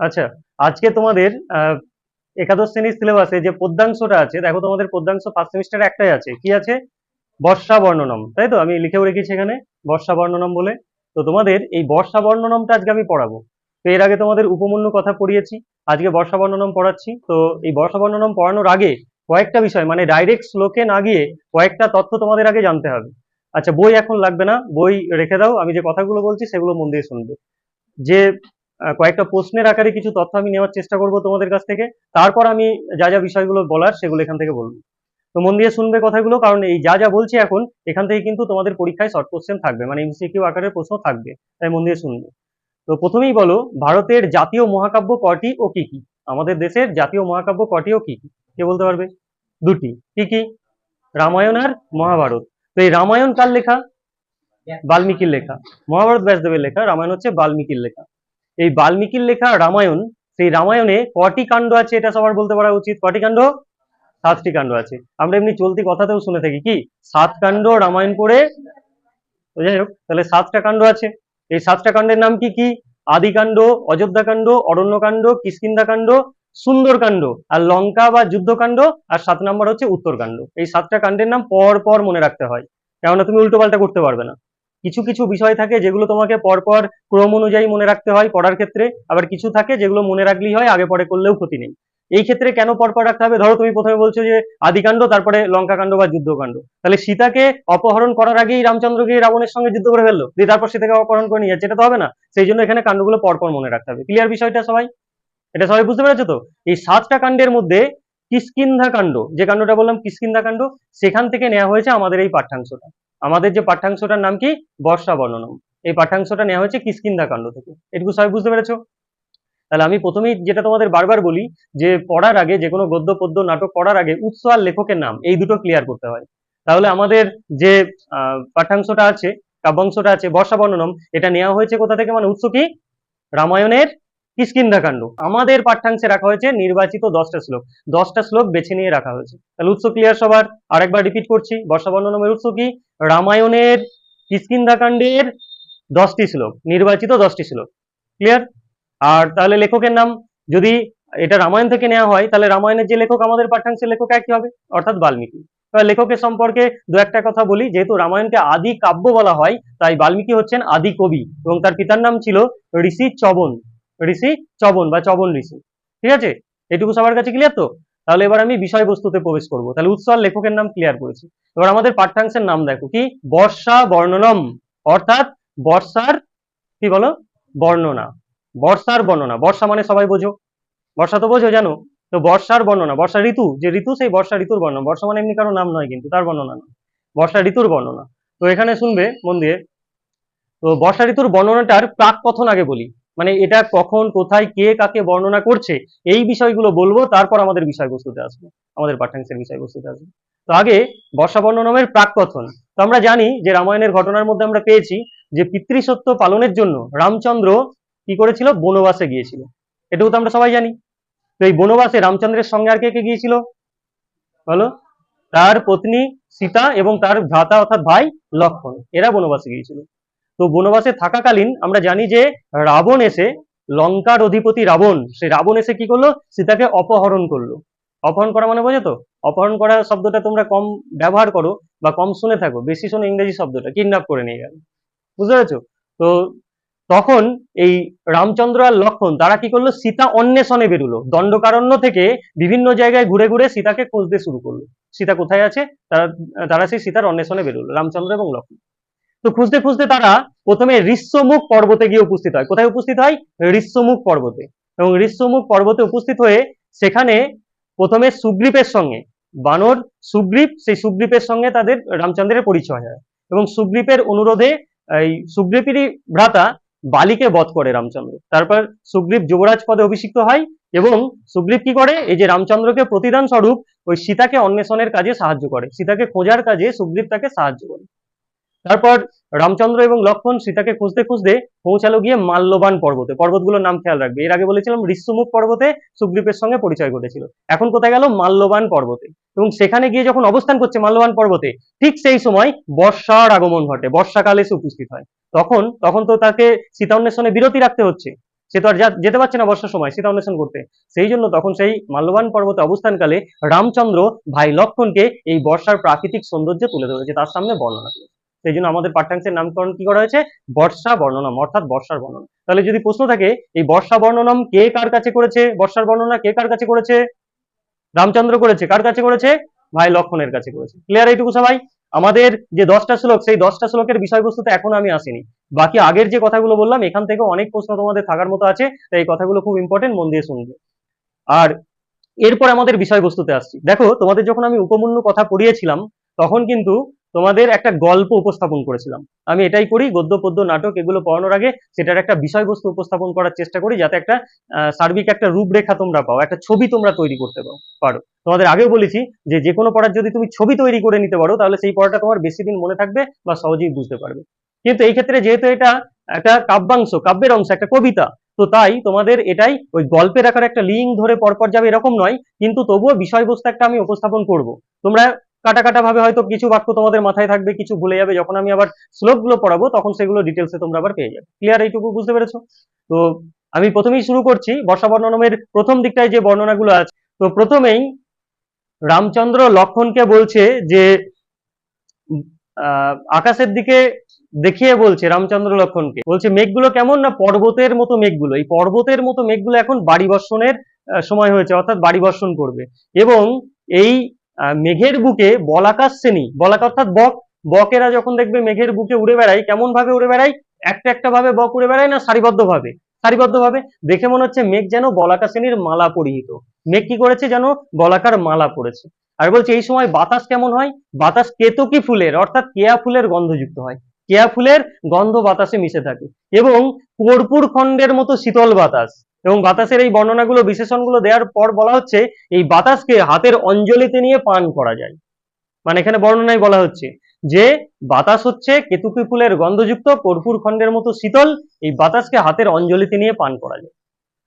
আচ্ছা আজকে তোমাদের একাদশ শ্রেণির সিলেবাসে যে পদ্যাংশটা আছে, দেখো তোমাদের পদ্যাংশ ফার্স্ট সেমিস্টারে একটাই আছে। কি আছে? বর্ষা বর্ণনম। তাই তো? আমি লিখেও রেখেছি এখানে, বর্ষা বর্ণনম বলে। তো তোমাদের এই বর্ষা বর্ণনমটা আজকে আমি পড়াবো। তো এর আগে তোমাদের উপমন্য কথা পড়িয়েছি, আজকে বর্ষা বর্ণনম পড়াচ্ছি। তো এই বর্ষা বর্ণনম পড়ানোর আগে কয়েকটা বিষয় মানে ডাইরেক্ট শ্লোকে না গিয়ে কয়েকটা তথ্য তোমাদের আগে জানতে হবে। আচ্ছা বই এখন লাগবে না, বই রেখে দাও, আমি যে কথাগুলো বলছি সেগুলো মন দিয়ে শুনবে। যে কয়েকটা প্রশ্নের আকারে কিছু তথ্য আমি নেওয়ার চেষ্টা করব তোমাদের কাছ থেকে। তারপর আমি যা যা বিষয়গুলো বলার সেগুলো এখান থেকে বলব। তো মন দিয়ে শুনবে কথাগুলো কারণ এই যা যা বলছি এখন এখান থেকে কিন্তু তোমাদের পরীক্ষায় শর্ট কোশ্চেন থাকবে মানে এমসিকিউ আকারের প্রশ্ন থাকবে তাই মন দিয়ে শুনবে। তো প্রথমেই বলো ভারতের জাতীয় মহাকাব্য কটি ও কি কি? আমাদের দেশের জাতীয় মহাকাব্য কটি ও কি কি? কে বলতে পারবে? দুটি। কি কি? রামায়ণ আর মহাভারত। তো এই রামায়ণ কার লেখা? বাল্মীকির লেখা। মহাভারত ব্যাসদেবের লেখা রামায়ণ হচ্ছে বাল্মীকির লেখা। এই বাল্মীকির লেখা রামায়ণ, সেই রামায়ণে কটি কাণ্ড আছে এটা সবার বলতে পারা উচিত। কটি কাণ্ড? সাতটি কাণ্ড আছে। আমরা এমনি চলতি কথাতেও শুনে থাকি। কি? সাত কাণ্ড রামায়ণ পড়ে। যাই হোক, তাহলে সাতটা কাণ্ড আছে। এই সাতটা কাণ্ডের নাম কি কি? আদিকাণ্ড, অযোধ্যাকাণ্ড, অরণ্যকাণ্ড, কিষ্কিন্ধাকাণ্ড, সুন্দরকাণ্ড, আর লঙ্কা বা যুদ্ধকাণ্ড, আর সাত নম্বর হচ্ছে উত্তরকাণ্ড। এই সাতটা কাণ্ডের নাম পর পর মনে রাখতে হয়। কেননা তুমি উল্টো পাল্টা করতে পারবে না। কিছু কিছু বিষয় থাকে যেগুলো তোমাকে পরপর ক্রম অনুযায়ী মনে রাখতে হয় পড়ার ক্ষেত্রে, আবার কিছু থাকে যেগুলো মনে রাখলেই হয়, আগে পরে করলেও ক্ষতি নেই। এই ক্ষেত্রে কেন পরপর রাখতে হবে? ধরো তুমি প্রথমে বলছো যে আদিকাণ্ড, তারপরে লঙ্কাকাণ্ড বা যুদ্ধকাণ্ড। তাহলে সীতাকে অপহরণ করার আগেই রামচন্দ্র গিয়ে রাবণের সঙ্গে যুদ্ধ করে ফেলল। দিয়ে তারপর সীতাকে অপহরণ করে নিয়ে যাচ্ছে। এটা তো হবে না। সেই জন্য এখানে কাণ্ডগুলো পরপর মনে রাখতে হবে। ক্লিয়ার বিষয়টা সবাই? এটা সবাই বুঝতে পেরেছ তো? এই সাতটা কাণ্ডের মধ্যে কিষ্কিন্ধা কাণ্ড যে কাণ্ডটা বললাম কিষ্কিন্ধা কাণ্ড সেখান থেকে নেওয়া হয়েছে আমাদের এই পাঠ্যাংশটা। আমাদের যে পাঠ্যাংশটার নাম কি? বর্ষা বর্ণনম। এই পাঠ্যাংশটা নেওয়া হয়েছে কিষ্কিন্ধা কাণ্ড থেকে। এটুকু সবাই বুঝতে পেরেছ? তাহলে আমি প্রথমেই যেটা তোমাদের বারবার বলি, যে পড়ার আগে, যে কোনো গদ্য, পদ্য, নাটক পড়ার আগে উৎস আর লেখকের নাম, এই দুটো ক্লিয়ার করতে হয়। তাহলে আমাদের যে পাঠ্যাংশটা আছে, কাব্যাংশটা আছে, বর্ষা বর্ণনম, এটা নেওয়া হয়েছে কোথা থেকে? মানে উৎস কি? রামায়ণের কিষ্কিন্ধাকাণ্ড আমাদের পাঠ্যাংশে রাখা হয়েছে নির্বাচিত দশটা শ্লোক। দশটা শ্লোক বেছে নিয়ে রাখা হয়েছে। তাহলে উৎস ক্লিয়ার সবার? আরেকবার রিপিট করছি। বর্ষা বর্ণনমের উৎস কি? রামায়ণের কিষ্কিন্ধাকাণ্ডের দশটি শ্লোক। নির্বাচিত দশটি শ্লোক। ক্লিয়ার আর তাহলে লেখকের নাম? যদি এটা রামায়ণ থেকে নেওয়া হয়, তাহলে রামায়ণের যে লেখক, আমাদের পাঠ্যাংশের লেখক একই হবে, অর্থাৎ বাল্মীকি। লেখকের সম্পর্কে দু একটা কথা বলি। যেহেতু রামায়ণকে আদি কাব্য বলা হয়, তাই বাল্মীকি হচ্ছেন আদি কবি এবং তার পিতার নাম ছিল ঋষি চবন। ঋষি চবন বা চবন ঋষি। ঠিক আছে? এটুকু সবার কাছে ক্লিয়ার তো? তাহলে এবার আমি বিষয়বস্তুতে প্রবেশ করব। তাহলে উৎস লেখকের নাম ক্লিয়ার করেছি। এবার আমাদের পাঠ্যাংশের নাম দেখো। কি? বর্ষা বর্ণনম। অর্থাৎ বর্ষার, কি বলো? বর্ণনা। বর্ষার বর্ণনা। বর্ষা মানে সবাই বোঝো। বর্ষা তো বোঝো, জানো? তো বর্ষার বর্ণনা। বর্ষা ঋতু। যে ঋতু, সেই বর্ষা ঋতুর বর্ণনা। বর্ষা মানে এমনি কারও নাম নয় কিন্তু, তার বর্ণনা না। বর্ষা ঋতুর বর্ণনা। তো এখানে শুনবে মন দিয়ে। তো বর্ষা ঋতুর বর্ণনাটার প্রাক কথন আগে বলি। মানে এটা কখন, কোথায়, কে কাকে বর্ণনা করছে, এই বিষয়গুলো বলব, তারপর আমাদের বিষয়বস্তুতে আসব, আমাদের পাঠ্যাংশের বিষয়বস্তুতে আসব। তো আগে বর্ষা বর্ণনমের প্রাক কথন তো আমরা জানি যে রামায়ণের ঘটনার মধ্যে আমরা পেয়েছি যে পিতৃসত্য পালনের জন্য রামচন্দ্র কি করেছিল? বনবাসে গিয়েছিল। এটাও তো আমরা সবাই জানি। তো এই বনবাসে রামচন্দ্রের সঙ্গে আর কে কে গিয়েছিল? বলো? তার পত্নী সীতা এবং তার ভ্রাতা অর্থাৎ ভাই লক্ষণ। এরা বনবাসে গিয়েছিল। তো বনবাসে থাকাকালীন আমরা জানি যে রাবণ এসে লঙ্কার অধিপতি রাবণ, সেই রাবণ এসে কি করল? সীতাকে অপহরণ করল। অপহরণ করা মানে বোঝো তো অপহরণ করা শব্দটা তোমরা কম ব্যবহার করো বা কম শুনে থাকো, বেশি শোনো ইংরেজি শব্দটা, কিডন্যাপ করে নিয়ে গেল। বুঝতে পেরেছ? তো তখন এই রামচন্দ্র আর লক্ষণ, তারা কি করল? সীতা অন্বেষণে বেরোলো। দণ্ডকারণ্য থেকে বিভিন্ন জায়গায় ঘুরে ঘুরে সীতাকে খুঁজতে শুরু করল। সীতা কোথায় আছে? তারা তারা সেই সীতার অন্বেষণে বেরোলো, রামচন্দ্র এবং লক্ষণ। তো খুঁজতে খুঁজতে তারা প্রথমে ঋষ্যমুখ পর্বতে গিয়ে উপস্থিত হয়। কোথায় উপস্থিত হয়? ঋষ্যমুখ পর্বতে। এবং ঋষ্যমুখ পর্বতে উপস্থিত হয়ে সেখানে প্রথমে সুগ্রীপের সঙ্গে, বানর, সুগ্রীপ, সেই সুগ্রীপের সঙ্গে তাদের রামচন্দ্রের পরিচয় হয়। এবং সুগ্রীপের অনুরোধে এই সুগ্রীপেরই ভ্রাতা বালিকে বধ করে রামচন্দ্র। তারপর সুগ্রীব যুবরাজ পদে অভিষিক্ত হয় এবং সুগ্রীব কি করে? এই যে রামচন্দ্রকে প্রতিদান স্বরূপ ওই সীতাকে অন্বেষণের কাজে সাহায্য করে। সীতাকে খোঁজার কাজে সুগ্রীব তাকে সাহায্য করে। তারপর রামচন্দ্র এবং লক্ষণ সীতাকে খুঁজতে খুঁজতে পৌঁছালো গিয়ে মাল্যবান পর্বতে। পর্বতগুলোর নাম খেয়াল রাখবে। এর আগে বলেছিলাম ঋষ্যমুখ পর্বতে সুগ্রীবের সঙ্গে পরিচয় ঘটেছিল। এখন কোথায় গেল? মাল্যবান পর্বতে। এবং সেখানে গিয়ে যখন অবস্থান করছে মাল্যবান পর্বতে, ঠিক সেই সময় বর্ষার আগমন ঘটে। বর্ষাকালে এসে উপস্থিত হয়। তখন তখন তো তাকে সীতা অন্বেষণে বিরতি রাখতে হচ্ছে। সে তো আর যেতে পারছে না বর্ষার সময় সীতা অন্বেষণ করতে। সেই জন্য তখন সেই মাল্যবান পর্বতে অবস্থানকালে রামচন্দ্র ভাই লক্ষণকে এই বর্ষার প্রাকৃতিক সৌন্দর্য তুলে ধরেছে। তার সামনে বর্ণনা করেছে। সেই জন্য আমাদের পাঠ্যাংশের নামকরণ কি করা হয়েছে? বর্ষা বর্ণনাম, অর্থাৎ বর্ষার বর্ণনা তাহলে যদি প্রশ্ন থাকে, এই বর্ষা বর্ণনাম কে কার কাছে করেছে? বর্ষার বর্ণনা কে কার কাছে করেছে? রামচন্দ্র করেছে। কার কাছে করেছে? ভাই লক্ষণের কাছে করেছে। ক্লিয়ার এইটুকু সবাই? আমাদের যে দশটা শ্লোক, সেই দশটা শ্লোকের বিষয়বস্তুতে এখন আমি আসিনি। বাকি আগের যে কথাগুলো বললাম, এখান থেকে অনেক প্রশ্ন তোমাদের থাকার মতো আছে, তাই এই কথাগুলো খুব ইম্পর্টেন্ট মন দিয়ে শুনবে। আর এরপর আমাদের বিষয়বস্তুতে আসছি। দেখো, তোমাদের যখন আমি উপমূল্য কথা পড়িয়েছিলাম, তখন কিন্তু তোমাদের একটা গল্প উপস্থাপন করেছিলাম। আমি এটাই করি, গদ্য, পদ্য, নাটক এগুলো পড়ানোর আগে সেটার একটা বিষয়বস্তু উপস্থাপন করার চেষ্টা করি যাতে একটা সার্বিক একটা রূপরেখা তোমরা পাও, একটা ছবি তোমরা তৈরি করতে পারো পারো। তোমাদের আগেও বলেছি যে যে কোনো পড়ার যদি তুমি ছবি তৈরি করে নিতে পারো, তাহলে সেই পড়াটা তোমার বেশি দিন মনে থাকবে বা সহজেই বুঝতে পারবে। কিন্তু এই ক্ষেত্রে যেহেতু এটা একটা কাব্যাংশ, কাব্যের অংশ, একটা কবিতা, তো তাই তোমাদের এটাই ওই গল্পের আকারে একটা লিঙ্ক ধরে পরপর যাবে এরকম নয়, কিন্তু তবুও বিষয়বস্তু একটা আমি উপস্থাপন করব। তোমরা কাটা কাটা ভাবে হয়তো কিছু বাক্য তোমাদের মাথায় থাকবে, কিছু ভুলে যাবে। যখন আমি আবার শ্লোকগুলো পড়াবো, তখন সেগুলো ডিটেলসে তোমরা আবার পেয়ে যাবে। ক্লিয়ার এইটুকু বুঝতে পেরেছ? তো আমি প্রথমেই শুরু করছি। বর্ষা বর্ণনমের প্রথম দিকটায় যে বর্ণনাগুলো আছে, তো প্রথমেই রামচন্দ্র লক্ষণকে বলছে যে আকাশের দিকে দেখিয়ে বলছে রামচন্দ্র লক্ষণকে। বলছে, মেঘগুলো কেমন না পর্বতের মতো মেঘগুলো। এই পর্বতের মতো মেঘগুলো এখন বাড়ি বর্ষণের সময় হয়েছে, অর্থাৎ বাড়ি বর্ষণ করবে। এবং এই মেঘের বুকে বলাকার শ্রেণি। বলাকা অর্থাৎ বক। বকেরা যখন দেখবে মেঘের বুকে উড়ে বেড়ায়, কেমন ভাবে উড়ে বেড়ায়? একটা একটা ভাবে বক উড়ে বেড়ায় না সারিবদ্ধ ভাবে? সারিবদ্ধ ভাবে? দেখে মনে হচ্ছে মেঘ যেন বলাকা শ্রেণির মালা পরিহিত। মেঘ কি করেছে যেন? বলাকার মালা পড়েছে। আর বলছে, এই সময় বাতাস কেমন হয়? বাতাস কেতকী ফুলের, অর্থাৎ কেয়া ফুলের গন্ধযুক্ত হয়। কেয়া ফুলের গন্ধ বাতাসে মিশে থাকে। এবং কর্পূর খণ্ডের মতো শীতল বাতাস। এবং বাতাসের এই বর্ণনাগুলো, বিশেষণগুলো দেওয়ার পর বলা হচ্ছে, এই বাতাসকে হাতের অঞ্জলিতে নিয়ে পান করা যায়। মানে এখানে বর্ণনায় বলা হচ্ছে যে, বাতাস হচ্ছে কেতুকি ফুলের গন্ধযুক্ত কর্পূর খণ্ডের মতো শীতল, এই বাতাসকে হাতের অঞ্জলিতে নিয়ে পান করা যায়।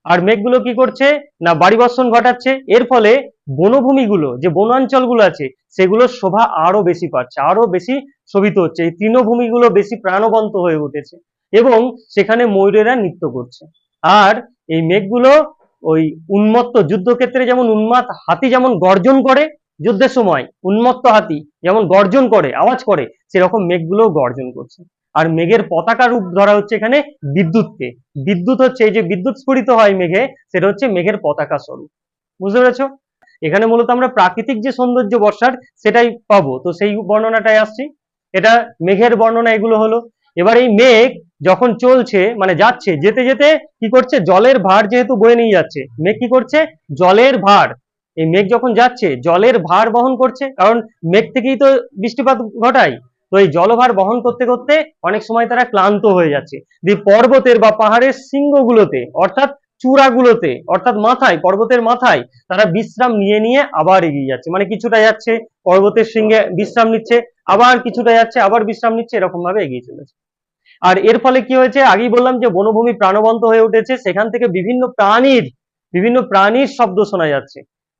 আর মেঘগুলো কি করছে? না বাড়ি বর্ষণ ঘটাচ্ছে। এর ফলে বনভূমিগুলো, যে বনাঞ্চলগুলো আছে সেগুলোর শোভা আরও বেশি পাচ্ছে, আরও বেশি শোভিত হচ্ছে। এই তৃণভূমিগুলো বেশি প্রাণবন্ত হয়ে উঠেছে এবং সেখানে ময়ূরেরা নৃত্য করছে। আর এই মেঘগুলো ওই উন্মত্ত যুদ্ধক্ষেত্রে যেমন উন্মাদ হাতি যেমন গর্জন করে যুদ্ধের সময়, উন্মত্ত হাতি যেমন গর্জন করে, আওয়াজ করে, সেরকম মেঘগুলো গর্জন করছে। আর মেঘের পতাকা রূপ ধরা হচ্ছে এখানে বিদ্যুৎকে। বিদ্যুৎ হচ্ছে, এই যে বিদ্যুৎ স্ফুরিত হয় মেঘে, সেটা হচ্ছে মেঘের পতাকা স্বরূপ। বুঝতে পেরেছ? এখানে মূলত আমরা প্রাকৃতিক যে সৌন্দর্য বর্ষার, সেটাই পাবো। তো সেই বর্ণনাটাই আসছি। এটা মেঘের বর্ণনা এগুলো হলো। এবার এই মেঘ যখন চলছে মানে যাচ্ছে, যেতে যেতে কি করছে? জলের ভার যেহেতু বয়ে নিয়ে যাচ্ছে, মেঘ কি করছে? জলের ভার। এই মেঘ যখন যাচ্ছে, জলের ভার বহন করছে, কারণ মেঘ থেকেই তো বৃষ্টিপাত ঘটায়। তো এই জলভার বহন করতে করতে অনেক সময় তারা ক্লান্ত হয়ে যাচ্ছে। দিয়ে পর্বতের বা পাহাড়ের শৃঙ্গগুলোতে, অর্থাৎ চূড়াগুলোতে, অর্থাৎ মাথায়, পর্বতের মাথায়, তারা বিশ্রাম নিয়ে নিয়ে আবার এগিয়ে যাচ্ছে। মানে কিছুটা যাচ্ছে, পর্বতের শৃঙ্গে বিশ্রাম নিচ্ছে, আবার কিছুটা যাচ্ছে, আবার বিশ্রাম নিচ্ছে এরকম ভাবে এগিয়ে চলেছে। আর এর ফলে কি হয়েছে? আগেই বললাম যে বনভূমি প্রাণবন্ত হয়ে উঠেছে। সেখান থেকে বিভিন্ন প্রাণীর বিভিন্ন প্রাণীর শব্দ শোনা যাচ্ছে।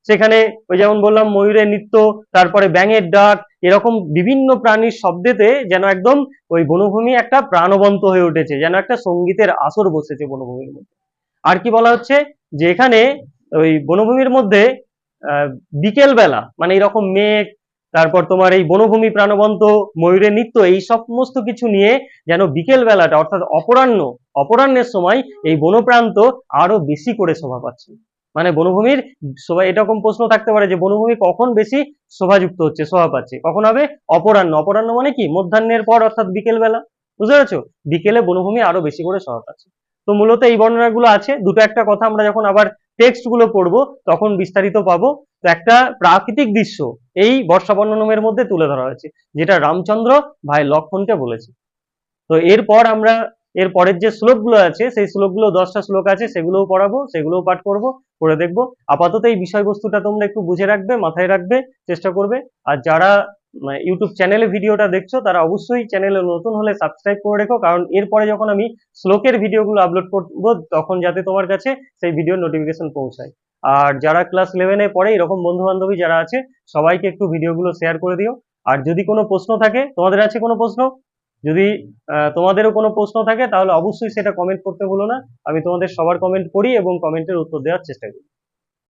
সেখানে ওই যেমন বললাম, ময়ূরের নৃত্য, তারপরে ব্যাঙের ডাক, এরকম বিভিন্ন প্রাণীর শব্দেতে যেন একদম ওই বনভূমি একটা প্রাণবন্ত হয়ে উঠেছে, যেন একটা সঙ্গীতের আসর বসেছে বনভূমির মধ্যে। আর কি বলা হচ্ছে? যে এখানে ওই বনভূমির মধ্যে বিকেল বেলা মানে এরকম মেঘ তারপর তোমার এই বনভূমি প্রাণবন্ত ময়ূরের নৃত্য এই সমস্ত কিছু নিয়ে যেন বিকেল বেলাটা অর্থাৎ অপরাহ্ন, অপরাহ্নের সময় এই বনপ্রান্ত আরও বেশি করে শোভা পাচ্ছে। মানে বনভূমির শোভা এরকম প্রশ্ন থাকতে পারে যে বনভূমি কখন বেশি শোভাযুক্ত হচ্ছে, শোভা পাচ্ছে? কখন হবে? অপরাহ্ন। অপরাহ্ন মানে কি? মধ্যাহ্নের পর, অর্থাৎ বিকেল বেলা বুঝতে পারছ? বিকেলে বনভূমি আরও বেশি করে শোভা পাচ্ছে। তো মূলত এই বর্ণনাগুলো আছে। দুটো একটা কথা আমরা যখন আবার টেক্সটগুলো পড়ব, তখন বিস্তারিত পাবো। একটা প্রাকৃতিক দৃশ্য এই বর্ষা বর্ণনমের মধ্যে তুলে ধরা হয়েছে, যেটা রামচন্দ্র ভাই লক্ষণকে বলেছে। তো এরপর আমরা, এর পরের যে শ্লোকগুলো আছে, সেই শ্লোকগুলো, দশটা শ্লোক আছে, সেগুলোও পড়াবো, সেগুলোও পাঠ করব করে দেখব। আপাতত এই বিষয়বস্তুটা তোমরা একটু বুঝে রাখবে, মাথায় রাখবে, চেষ্টা করবে। আর যারা ইউটিউব চ্যানেলে ভিডিওটা দেখছ, তারা অবশ্যই চ্যানেলে নতুন হলে সাবস্ক্রাইব করে রেখো, কারণ এরপরে যখন আমি শ্লোকের ভিডিওগুলো আপলোড করব, তখন যাতে তোমার কাছে সেই ভিডিওর নোটিফিকেশন পৌঁছায়। আর যারা ক্লাস ইলেভেনে পড়ে, এরকম বন্ধু বান্ধবী যারা আছে, সবাইকে একটু ভিডিওগুলো শেয়ার করে দিও। আর যদি কোনো প্রশ্ন থাকে, তোমাদের আছে কোনো প্রশ্ন? যদি তোমাদেরও কোনো প্রশ্ন থাকে, তাহলে অবশ্যই সেটা কমেন্ট করতে বলো না। আমি তোমাদের সবার কমেন্ট করি এবং কমেন্টের উত্তর দেওয়ার চেষ্টা করি।